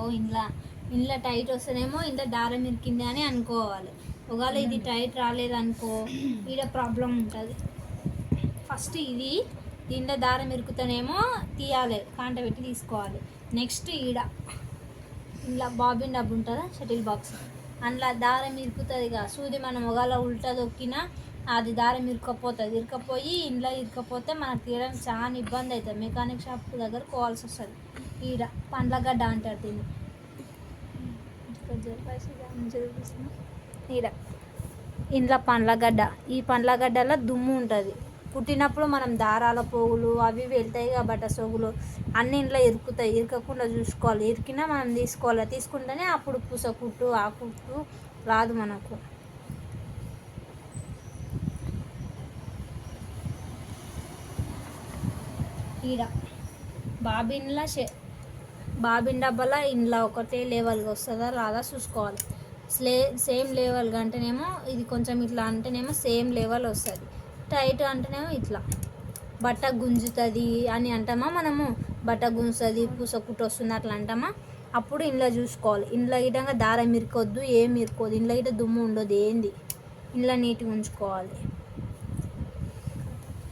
అనుకో ఇంట్లో ఇంట్లో టైట్ వస్తేనేమో ఇంట్లో దారం ఇరికింది అని అనుకోవాలి. ఒకవేళ ఇది టైట్ రాలేదనుకో ఈడ ప్రాబ్లం ఉంటుంది. ఫస్ట్ ఇది దీంట్లో దారం ఇరుకుతేనేమో తీయాలి కాంట పెట్టి తీసుకోవాలి. నెక్స్ట్ ఈడ ఇలా బాబిన్ డబ్బు ఉంటుందా? Shuttle box. అందులో దారం ఇరుకుతుంది ఇక సూది మనం ఒకవేళ ఉల్టా దొక్కినా అది దారం ఇరుకపోతుంది ఇరుకపోయి ఇంట్లో ఇరుకపోతే మనకు తీయడానికి చాలా ఇబ్బంది అవుతుంది. మెకానిక్ షాప్ దగ్గర పోవాల్సి వస్తుంది. ఈడ పండ్ల గడ్డ అంటారు దీన్ని. ఈడ ఇంట్లో పండ్ల గడ్డ. ఈ పండ్ల గడ్డలో దుమ్ము ఉంటుంది. పుట్టినప్పుడు మనం దారాల పోగులు అవి వెళ్తాయి కాబట్టి సోగులు అన్ని ఇంట్లో ఇరుకుతాయి. ఇరకకుండా చూసుకోవాలి. ఇరికినా మనం తీసుకోవాలి. తీసుకుంటేనే అప్పుడు పూస కుట్టు ఆ కుట్టు రాదు మనకు. ఈడ బాబిన్లా షే బాబిన్ డబ్బాలో ఇంట్లో ఒకటే లెవెల్గా వస్తుందా రాదా చూసుకోవాలి. స్లే సేమ్ లెవెల్గా అంటేనేమో ఇది కొంచెం ఇట్లా అంటేనేమో సేమ్ లెవెల్ వస్తుంది. టైట్ అంటేనేమో ఇట్లా. బట్ట గుంజుతుంది అని అంటామా మనము? బట్ట గుంజుతుంది పూస కుట్టు వస్తుంది అట్లా అంటామా? అప్పుడు ఇంట్లో చూసుకోవాలి. ఇంట్లో గిట్టంగా దారం ఇరుకొద్దు ఏం ఇరుకోదు ఇంట్లో గిట్ట దుమ్ము ఉండదు ఏంది? ఇంట్లో నీట్గా ఉంచుకోవాలి.